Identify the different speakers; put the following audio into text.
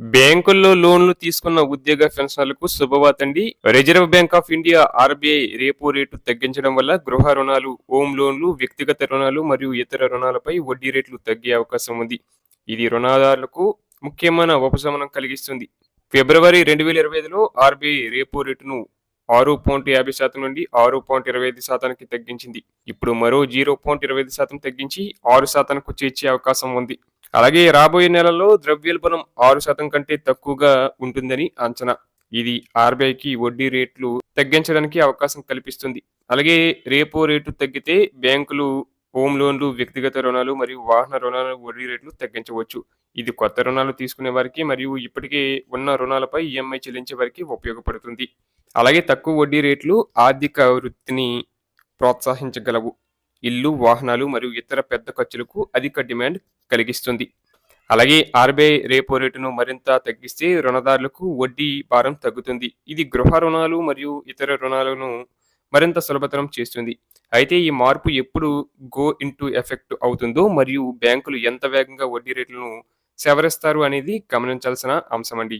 Speaker 1: బ్యాంకుల్లో లోన్లు తీసుకున్న ఉద్యోగ పెన్షనర్లకు శుభవార్తండి. Reserve Bank of India RBI repo rate తగ్గించడం వల్ల గృహ రుణాలు హోమ్ లోన్లు వ్యక్తిగత రుణాలు మరియు ఇతర రుణాలపై వడ్డీ రేట్లు తగ్గే అవకాశం ఉంది. ఇది రుణదారులకు ముఖ్యమైన ఉపశమనం కలిగిస్తుంది. ఫిబ్రవరి రెండు వేల ఇరవై ఐదులో ఆర్బీఐ రేపో రేటును ఆరు పాయింట్ యాభై శాతం నుండి ఆరు పాయింట్ ఇరవై ఐదు శాతానికి తగ్గించింది. ఇప్పుడు మరో జీరో పాయింట్ ఇరవై ఐదు శాతం తగ్గించి ఆరు శాతానికి చేర్చే అవకాశం ఉంది. అలాగే రాబోయే నెలలో ద్రవ్యోల్బణం ఆరు శాతం కంటే తక్కువగా ఉంటుందని అంచనా. ఇది ఆర్బీఐకి వడ్డీ రేట్లు తగ్గించడానికి అవకాశం కల్పిస్తుంది. అలాగే రేపో రేటు తగ్గితే బ్యాంకులు హోమ్ లోన్లు వ్యక్తిగత రుణాలు మరియు వాహన రుణాల వడ్డీ రేట్లు తగ్గించవచ్చు. ఇది కొత్త రుణాలు తీసుకునే వారికి మరియు ఇప్పటికే ఉన్న రుణాలపై ఈఎంఐ చెల్లించే వారికి ఉపయోగపడుతుంది. అలాగే తక్కువ వడ్డీ రేట్లు ఆర్థిక వృత్తిని ప్రోత్సహించగలవు. ఇల్లు వాహనాలు మరియు ఇతర పెద్ద ఖర్చులకు అధిక డిమాండ్ కలిగిస్తుంది. అలాగే ఆర్బీఐ రేపో రేటును మరింత తగ్గిస్తే రుణదారులకు వడ్డీ భారం తగ్గుతుంది. ఇది గృహ రుణాలు మరియు ఇతర రుణాలను మరింత సులభతరం చేస్తుంది. అయితే ఈ మార్పు ఎప్పుడు గో ఇంటూ ఎఫెక్ట్ అవుతుందో మరియు బ్యాంకులు ఎంత వేగంగా వడ్డీ రేట్లను సవరిస్తారు అనేది గమనించాల్సిన అంశం అండి